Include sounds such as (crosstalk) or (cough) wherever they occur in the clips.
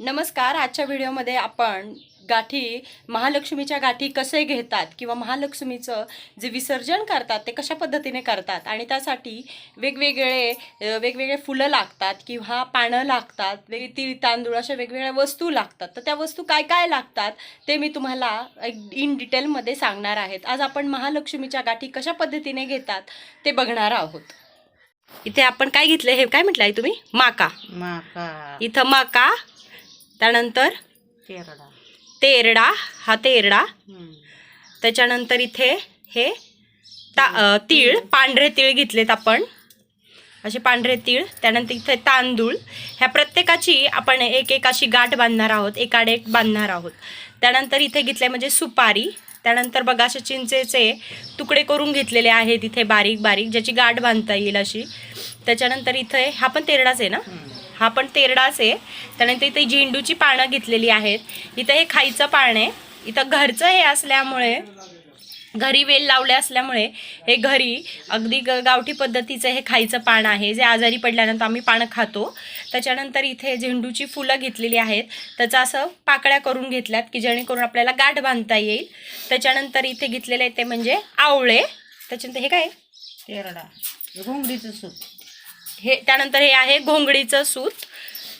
नमस्कार आजच्या व्हिडिओमध्ये आपण गाठी महालक्ष्मीच्या गाठी कसे घेतात किंवा महालक्ष्मीचं जे विसर्जन करतात ते कशा पद्धतीने करतात आणि त्यासाठी वेगवेगळे वेगवेगळे फुलं लागतात किंवा पानं लागतात वेग तीळ तांदूळ अशा वेगवेगळ्या वस्तू लागतात. तर त्या वस्तू काय काय लागतात ते मी तुम्हाला एक इन डिटेलमध्ये सांगणार आहेत. आज आपण महालक्ष्मीच्या गाठी कशा पद्धतीने घेतात ते बघणार आहोत. इथे आपण काय घेतलं हे काय म्हटलं आहे तुम्ही? माका. माका. इथं माका त्यानंतर तेरडा. तेरडा हा तेरडा. त्याच्यानंतर इथे हे ता तीळ पांढरे तीळ घेतलेत आपण. असे पांढरे तीळ त्यानंतर इथे तांदूळ. ह्या प्रत्येकाची आपण एक एक अशी गाठ बांधणार आहोत एकाड एक बांधणार आहोत. त्यानंतर इथे घेतले म्हणजे सुपारी. त्यानंतर बघा असे चिंचेचे तुकडे करून घेतलेले आहेत इथे बारीक बारीक ज्याची गाठ बांधता येईल अशी. त्याच्यानंतर इथे हा पण तेरडाच आहे ना. हा पण तेरडाच आहे. त्यानंतर इथे झेंडूची पानं घेतलेली आहेत. इथं हे खायचं पान आहे. इथं घरचं हे असल्यामुळे घरी वेल लावले असल्यामुळे हे घरी अगदी ग गावठी पद्धतीचं हे खायचं पान आहे. जे आजारी पडल्यानंतर आम्ही पानं खातो. त्याच्यानंतर इथे झेंडूची फुलं घेतलेली आहेत. त्याचं असं पाकळ्या करून घेतल्यात की जेणेकरून आपल्याला गाठ बांधता येईल. त्याच्यानंतर इथे घेतलेले ते म्हणजे आवळे. त्याच्यानंतर हे काय? तेरडा. घोंगडीचं सूप. हे त्यानंतर हे आहे घोंगडीचं सूत.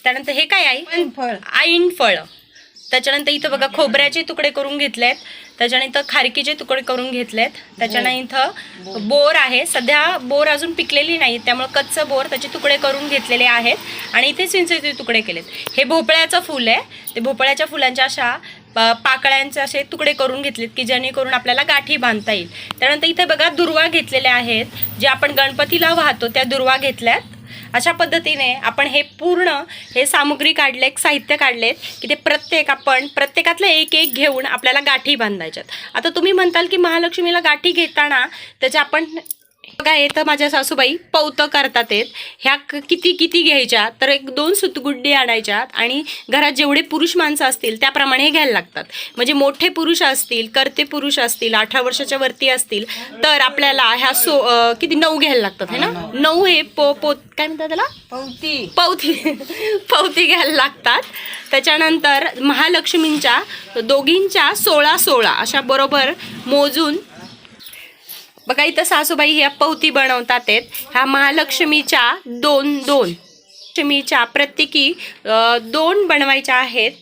त्यानंतर हे काय आहे? फळ आईन फळ त्याच्यानंतर इथं बघा खोबऱ्याचे तुकडे करून घेतलेत. त्याच्यानंतर खारकीचे तुकडे करून घेतलेत. त्याच्यानंतर इथं बोर आहे. सध्या बोर अजून पिकलेली नाही त्यामुळे कच्चं बोर त्याचे तुकडे करून घेतलेले आहेत आणि इथे चिंचेचे तुकडे केलेत. हे भोपळ्याचं फूल आहे. ते भोपळ्याच्या फुलांच्या अशा प- पाकळ्यांचे असे तुकडे करून घेतलेत की जेणेकरून आपल्याला गाठी बांधता येईल. त्यानंतर इथे बघा दुर्वा घेतलेल्या आहेत. जे आपण गणपतीला वाहतो त्या दुर्वा घेतल्यात. अशा पद्धतीने आपण हे पूर्ण हे सामुग्री काढले साहित्य काढलेत की ते प्रत्येक आपण प्रत्येकातलं एक एक घेऊन आपल्याला गाठी बांधायच्यात. आता तुम्ही म्हणताल की महालक्ष्मीला गाठी घेताना त्याच्या आपण बघा हे तर माझ्या सासूबाई पौतं करतात आहेत ह्या किती किती घ्यायच्या? तर एक दोन सुतगुड्डी आणायच्यात आणि घरात जेवढे पुरुष माणसं असतील त्याप्रमाणे घ्यायला लागतात. म्हणजे मोठे पुरुष असतील करते पुरुष असतील अठरा वर्षाच्या वरती असतील तर आपल्याला ह्या सो किती नऊ घ्यायला लागतात है ना? नऊ हे पो पोत काय म्हणतात त्याला? पवती पवती (laughs) पवती घ्यायला लागतात. त्याच्यानंतर महालक्ष्मींच्या दोघींच्या सोळा सोळा अशा बरोबर मोजून बघा इथं सासूबाई ह्या पवती बनवतात आहेत ह्या महालक्ष्मीच्या दोन दोन. लक्ष्मीच्या प्रत्येकी दोन बनवायच्या आहेत.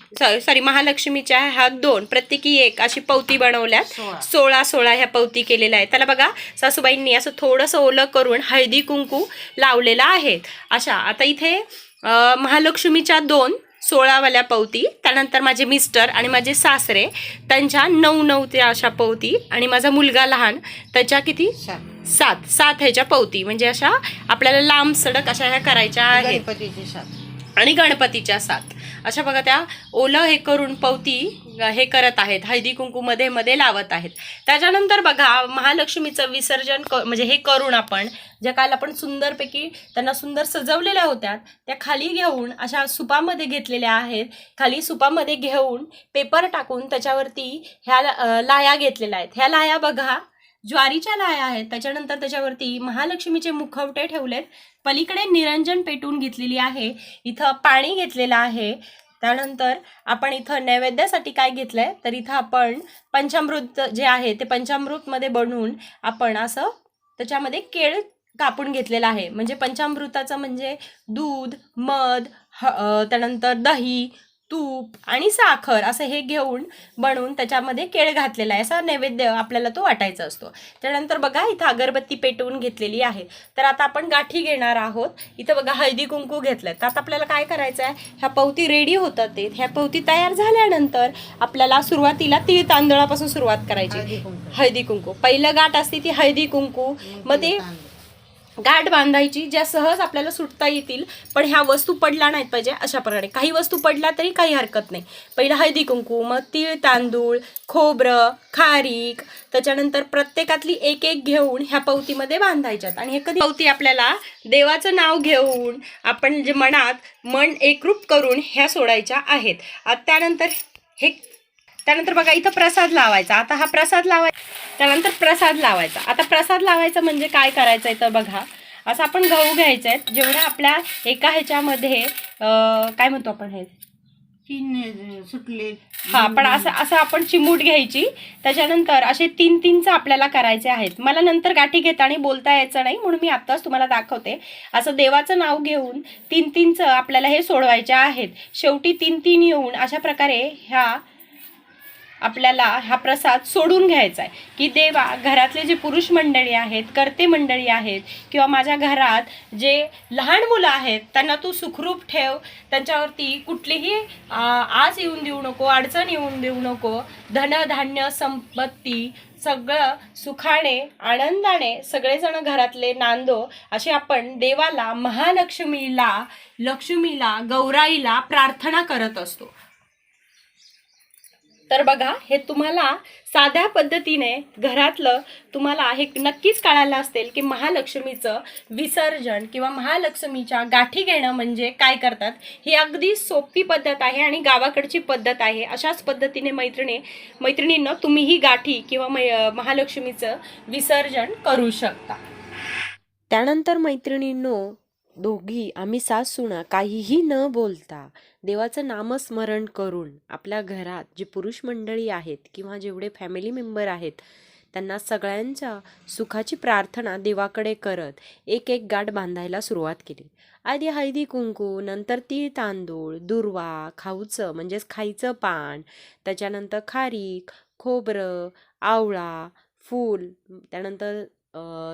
सॉरी महालक्ष्मीच्या ह्या दोन. प्रत्येकी एक अशी पवती बनवल्यात. सोळा. सोळा ह्या पवती केलेल्या आहेत. त्याला बघा सासूबाईंनी असं थोडंसं ओलं करून हळदी कुंकू लावलेलं आहे. अशा आता इथे महालक्ष्मीच्या दोन सोळावाल्या पवती त्यानंतर माझे मिस्टर आणि माझे सासरे त्यांच्या नऊ नऊ त्या अशा पवती आणि माझा मुलगा लहान त्याच्या किती? सात. सात. ह्याच्या पवती. म्हणजे अशा आपल्याला लांब सडक अशा ह्या करायच्या आहेत. आणि गणपतीच्या सात. अशा बघा त्या ओलं हे करून पवती हे करत आहेत हळदी कुंकू मध्ये मध्ये लावत आहेत. त्याच्यानंतर बघा महालक्ष्मीचं विसर्जन क म्हणजे हे करून आपण ज्या काल आपण सुंदरपैकी त्यांना सुंदर सजवलेल्या होत्या त्या खाली घेऊन अशा सुपामध्ये घेतलेल्या आहेत. खाली सुपामध्ये घेऊन पेपर टाकून त्याच्यावरती ह्या लाया घेतलेल्या आहेत. ह्या लाया बघा ज्वारीच्या लाया आहेत. त्याच्यानंतर त्याच्यावरती महालक्ष्मीचे मुखवटे ठेवलेत. पलीकडे निरंजन पेटून घेतलेली आहे. इथं पाणी घेतलेलं आहे. त्यानंतर आपण इथं नैवेद्यासाठी काय घेतलंय? तर इथं आपण पंचामृत जे आहे ते पंचामृतमध्ये बनवून आपण असं त्याच्यामध्ये केळ कापून घेतलेलं आहे. म्हणजे पंचामृताचं म्हणजे दूध मध ह त्यानंतर दही तूप आणि साखर असं हे घेऊन बनवून त्याच्यामध्ये केळ घातलेला आहे. असा नैवेद्य आपल्याला तो वाटायचा असतो. त्यानंतर बघा इथं अगरबत्ती पेटवून घेतलेली आहे. तर आता आपण गाठी घेणार आहोत. इथं बघा हळदी कुंकू घेतलंय. तर आता आपल्याला काय करायचं आहे ह्या पवती रेडी होतात ते. ह्या पवती तयार झाल्यानंतर आपल्याला सुरुवातीला तीळ तांदळापासून सुरुवात करायची. हळदी कुंकू. पहिलं गाठ असते ती हळदी कुंकू. मग ते. गाठ बांधायची ज्या सहज आपल्याला सुटता येतील पण ह्या वस्तू पडल्या नाहीत पाहिजे अशा प्रकारे. काही वस्तू पडल्या तरी काही हरकत नाही. पहिलं हळदी कुंकू मग तीळ तांदूळ खोबरं खारीक त्याच्यानंतर प्रत्येकातली एक एक घेऊन ह्या पवतीमध्ये बांधायच्यात. आणि हे कधी पवती आपल्याला देवाचं नाव घेऊन आपण जे मनात मन एकरूप करून ह्या सोडायच्या आहेत. त्यानंतर हे त्यानंतर बघा इथं प्रसाद लावायचा. आता हा प्रसाद लावायचा त्यानंतर प्रसाद लावायचा. आता प्रसाद लावायचा म्हणजे काय करायचं आहे तर बघा. असं आपण गहू घ्यायचे आहेत जेवढ्या आपल्या एका ह्याच्यामध्ये काय म्हणतो आपण हे? सुटले. हा पण असं असं आपण चिमूट घ्यायची. त्याच्यानंतर असे तीन तीनचं आपल्याला करायचे आहेत. मला नंतर गाठी घेताना बोलता यायचं नाही म्हणून मी आत्ताच तुम्हाला दाखवते. असं देवाचं नाव घेऊन तीन तीनचं आपल्याला हे सोडवायचे आहेत. शेवटी तीन तीन येऊन अशा प्रकारे ह्या आपल्याला हा प्रसाद सोडून घ्यायचा आहे. की देवा घरातले जे पुरुष मंडळी आहेत कर्ते मंडळी आहेत किंवा माझ्या घरात जे लहान मुलं आहेत त्यांना तू सुखरूप ठेव त्यांच्यावरती कुठलीही आज आस येऊन देऊ नको अडचण येऊन देऊ नको. धन धान्य संपत्ती सगळं सुखाने आनंदाने सगळेजण घरातले नांदो असे आपण देवाला महालक्ष्मीला लक्ष्मीला गौराईला प्रार्थना करत असतो. तर बघा हे तुम्हाला साध्या पद्धतीने घरातलं तुम्हाला हे नक्कीच कळायला असेल की महालक्ष्मीचं विसर्जन किंवा महालक्ष्मीच्या गाठी घेणं म्हणजे काय करतात. ही अगदी सोपी पद्धत आहे आणि गावाकडची पद्धत आहे. अशाच पद्धतीने मैत्रिणी मैत्रिणींना तुम्ही ही गाठी किंवा मै- महालक्ष्मीचं विसर्जन करू शकता. त्यानंतर मैत्रिणींनो दोघी आम्ही सासूना काहीही न बोलता देवाचं नामस्मरण करून आपल्या घरात जी पुरुष मंडळी आहेत किंवा जेवढे फॅमिली मेंबर आहेत त्यांना सगळ्यांच्या सुखाची प्रार्थना देवाकडे करत एक एक गाठ बांधायला सुरुवात केली. आधी हळदी कुंकू नंतर तीळ तांदूळ दुर्वा खाऊचं म्हणजेच खायचं पान त्याच्यानंतर खारीक खोबरं आवळा फूल त्यानंतर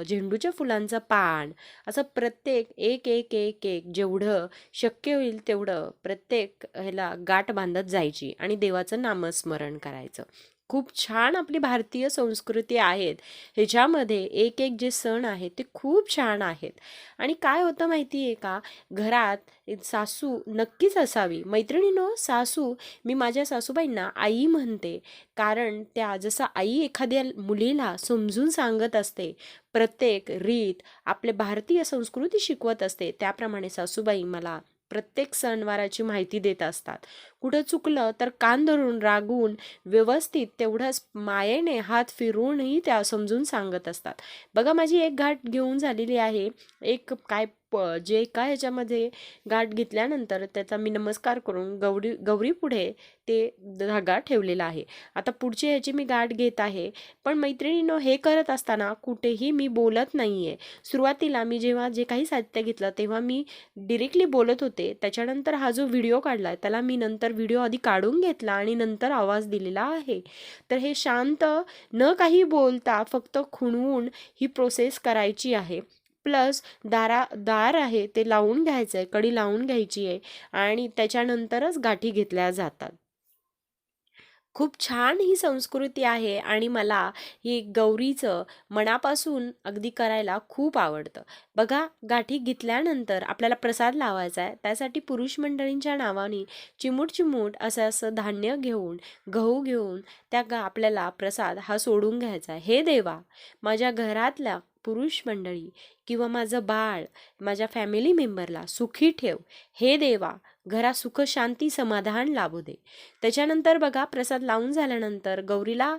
झेंडूच्या फुलांचं पान. असं प्रत्येक एक एक एक एक जेवढं शक्य होईल तेवढं प्रत्येक ह्याला गाठ बांधत जायची आणि देवाचं नामस्मरण करायचं. खूप छान आपली भारतीय संस्कृती आहेत. ह्याच्यामध्ये एक एक जे सण आहेत ते खूप छान आहेत. आणि काय होतं माहिती आहे का? घरात सासू नक्कीच असावी. मैत्रिणीनो सासू मी माझ्या सासूबाईंना आई म्हणते. कारण त्या जसं आई एखाद्या मुलीला समजून सांगत असते प्रत्येक रीत आपले भारतीय संस्कृती शिकवत असते. त्याप्रमाणे सासूबाई मला प्रत्येक सणवाराची माहिती देत असतात. कुठं चुकलं तर कान धरून रागून व्यवस्थित तेवढंच मायेने हात फिरूनही त्या समजून सांगत असतात. बघा माझी एक गाठ घेऊन झालेली आहे. एक काय प जे काय ह्याच्यामध्ये गाठ घेतल्यानंतर त्याचा मी नमस्कार करून गौरी गौरी पुढे ते धागा ठेवलेला आहे. आता पुढची ह्याची मी गाठ घेत आहे. पण मैत्रिणीनं हे करत असताना कुठेही मी बोलत नाही आहे सुरुवातीला मी जेव्हा जे काही साहित्य घेतलं तेव्हा मी डिरेक्टली बोलत होते. त्याच्यानंतर हा जो व्हिडिओ काढला त्याला मी नंतर व्हिडिओ आधी काढून घेतला आणि नंतर आवाज दिलेला आहे. तर हे शांत न काही बोलता फक्त खुणवून ही प्रोसेस करायची आहे. प्लस दारा दार आहे ते लावून घ्यायचं आहे कडी लावून घ्यायची आहे आणि त्याच्यानंतरच गाठी घेतल्या जातात. खूप छान ही संस्कृती आहे आणि मला ही गौरीचं मनापासून अगदी करायला खूप आवडतं. बघा गाठी घेतल्यानंतर आपल्याला प्रसाद लावायचा आहे. त्यासाठी पुरुष मंडळींच्या नावाने चिमूट चिमूट असं असं धान्य घेऊन गहू घेऊन त्या गा आपल्याला प्रसाद हा सोडून घ्यायचा आहे. हे देवा माझ्या घरातल्या पुरुष मंडळी किंवा माझं बाळ माझ्या फॅमिली मेंबरला सुखी ठेव. हे देवा घरात सुख शांती समाधान लाभू दे. त्याच्यानंतर बघा प्रसाद लावून झाल्यानंतर गौरीला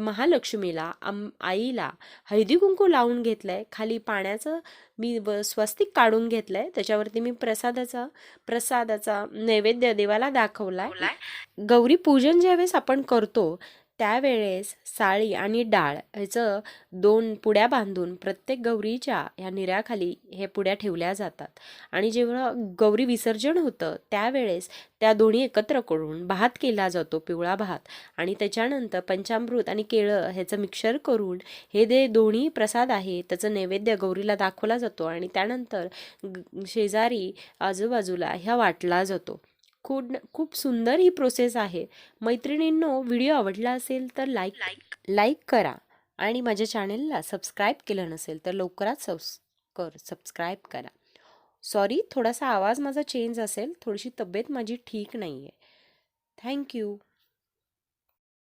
महालक्ष्मीला आम आईला हळदी कुंकू लावून घेतलंय. खाली पाण्याचं मी व स्वस्तिक काढून घेतलंय. त्याच्यावरती मी प्रसादाचा प्रसादाचा नैवेद्य देवाला दाखवलाय. गौरी पूजन ज्यावेळेस आपण करतो त्यावेळेस साळी आणि डाळ ह्याचं दोन पुड्या बांधून प्रत्येक गौरीच्या ह्या निऱ्याखाली हे पुड्या ठेवल्या जातात. आणि जेव्हा गौरी विसर्जन होतं त्यावेळेस त्या दोन्ही एकत्र करून भात केला जातो पिवळा भात. आणि त्याच्यानंतर पंचामृत आणि केळं ह्याचं मिक्सर करून हे जे दोन्ही प्रसाद आहे त्याचं नैवेद्य गौरीला दाखवला जातो. आणि त्यानंतर ग- शेजारी आजूबाजूला ह्या वाटला जातो. खूप खूप सुंदर ही प्रोसेस आहे. मैत्रिणींनो व्हिडिओ आवडला असेल तर लाईक लाईक करा. आणि माझ्या चॅनेलला सबस्क्राईब केलं नसेल तर लवकरात सबस् कर सबस्क्राईब करा. सॉरी थोडासा आवाज माझा चेंज असेल. थोडीशी तब्येत माझी ठीक नाही आहे थँक्यू